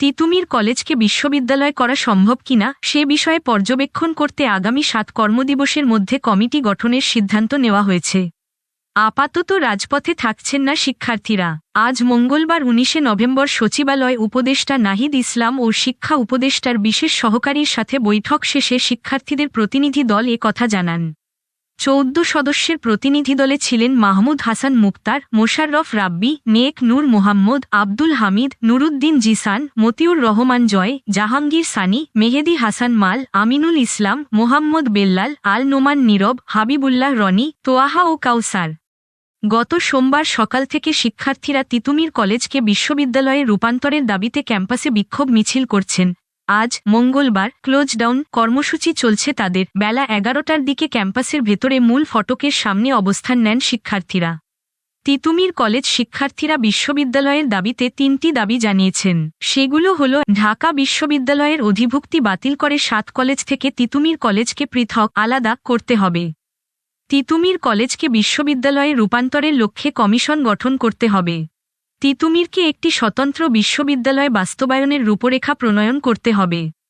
তিতুমির কলেজকে বিশ্ববিদ্যালয় করা সম্ভব কিনা সে বিষয়ে পর্যবেক্ষণ করতে আগামী সাত কর্মদিবসের মধ্যে কমিটি গঠনের সিদ্ধান্ত নেওয়া হয়েছে। আপাতত রাজপথে থাকছেন না শিক্ষার্থীরা। আজ মঙ্গলবার উনিশে নভেম্বর সচিবালয় উপদেষ্টা নাহিদ ইসলাম ও শিক্ষা উপদেষ্টার বিশেষ সহকারীর সাথে বৈঠক শেষে শিক্ষার্থীদের প্রতিনিধি দল এ কথা জানান। চৌদ্দ সদস্যের প্রতিনিধি দলে ছিলেন মাহমুদ হাসান মুক্তার, মোশাররফ রাব্বি নেক নূর মোহাম্মদ, আব্দুল হামিদ, নুরুদ্দিন জিসান, মতিউর রহমান জয়, জাহাঙ্গীর সানি, মেহেদি হাসান মাল, আমিনুল ইসলাম, মোহাম্মদ বেল্লাল, আল নোমান নীরব, হাবিবুল্লাহ রনি, তোয়াহা ও কাউসার। গত সোমবার সকাল থেকে শিক্ষার্থীরা তিতুমির কলেজকে বিশ্ববিদ্যালয়ে রূপান্তরের দাবিতে ক্যাম্পাসে বিক্ষোভ মিছিল করছেন। আজ মঙ্গলবার ক্লোজ ডাউন কর্মসূচি চলছে তাদের। বেলা এগারোটার দিকে ক্যাম্পাসের ভেতরে মূল ফটকের সামনে অবস্থান নেন শিক্ষার্থীরা। তিতুমির কলেজ শিক্ষার্থীরা বিশ্ববিদ্যালয়ের দাবিতে তিনটি দাবি জানিয়েছেন। সেগুলো হল, ঢাকা বিশ্ববিদ্যালয়ের অধিভুক্তি বাতিল করে সাত কলেজ থেকে তিতুমির কলেজকে পৃথক, আলাদা করতে হবে। তিতুমির কলেজকে বিশ্ববিদ্যালয়ে রূপান্তরের লক্ষ্যে কমিশন গঠন করতে হবে। তিতুমিরকে একটি স্বতন্ত্র বিশ্ববিদ্যালয় বাস্তবায়নের রূপরেখা প্রণয়ন করতে হবে।